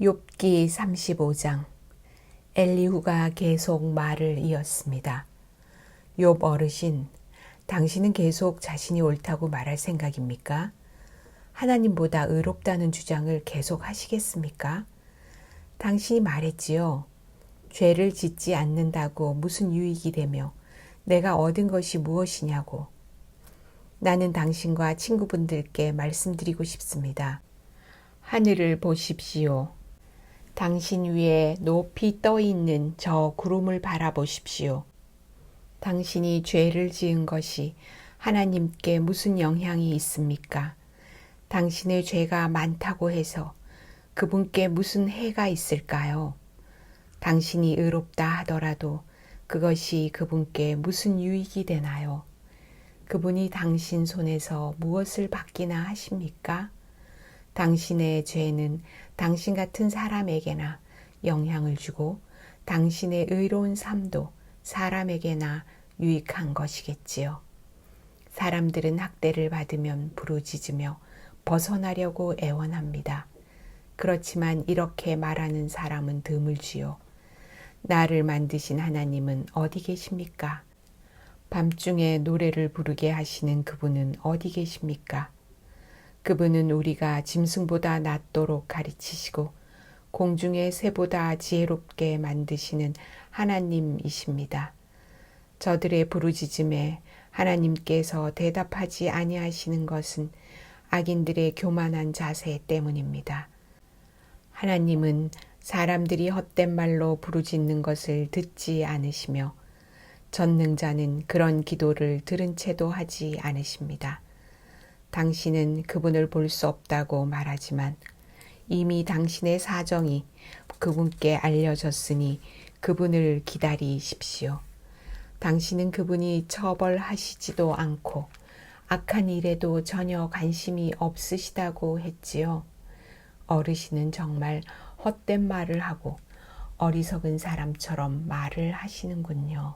욥기 35장 엘리후가 계속 말을 이었습니다. 욥 어르신, 당신은 계속 자신이 옳다고 말할 생각입니까? 하나님보다 의롭다는 주장을 계속 하시겠습니까? 당신이 말했지요. 죄를 짓지 않는다고 무슨 유익이 되며 내가 얻은 것이 무엇이냐고. 나는 당신과 친구분들께 말씀드리고 싶습니다. 하늘을 보십시오. 당신 위에 높이 떠 있는 저 구름을 바라보십시오. 당신이 죄를 지은 것이 하나님께 무슨 영향이 있습니까? 당신의 죄가 많다고 해서 그분께 무슨 해가 있을까요? 당신이 의롭다 하더라도 그것이 그분께 무슨 유익이 되나요? 그분이 당신 손에서 무엇을 받기나 하십니까? 당신의 죄는 당신 같은 사람에게나 영향을 주고 당신의 의로운 삶도 사람에게나 유익한 것이겠지요. 사람들은 학대를 받으면 부르짖으며 벗어나려고 애원합니다. 그렇지만 이렇게 말하는 사람은 드물지요. 나를 만드신 하나님은 어디 계십니까? 밤중에 노래를 부르게 하시는 그분은 어디 계십니까? 그분은 우리가 짐승보다 낫도록 가르치시고 공중의 새보다 지혜롭게 만드시는 하나님이십니다. 저들의 부르짖음에 하나님께서 대답하지 아니하시는 것은 악인들의 교만한 자세 때문입니다. 하나님은 사람들이 헛된 말로 부르짖는 것을 듣지 않으시며 전능자는 그런 기도를 들은 채도 하지 않으십니다. 당신은 그분을 볼 수 없다고 말하지만 이미 당신의 사정이 그분께 알려졌으니 그분을 기다리십시오. 당신은 그분이 처벌하시지도 않고 악한 일에도 전혀 관심이 없으시다고 했지요. 어르신은 정말 헛된 말을 하고 어리석은 사람처럼 말을 하시는군요.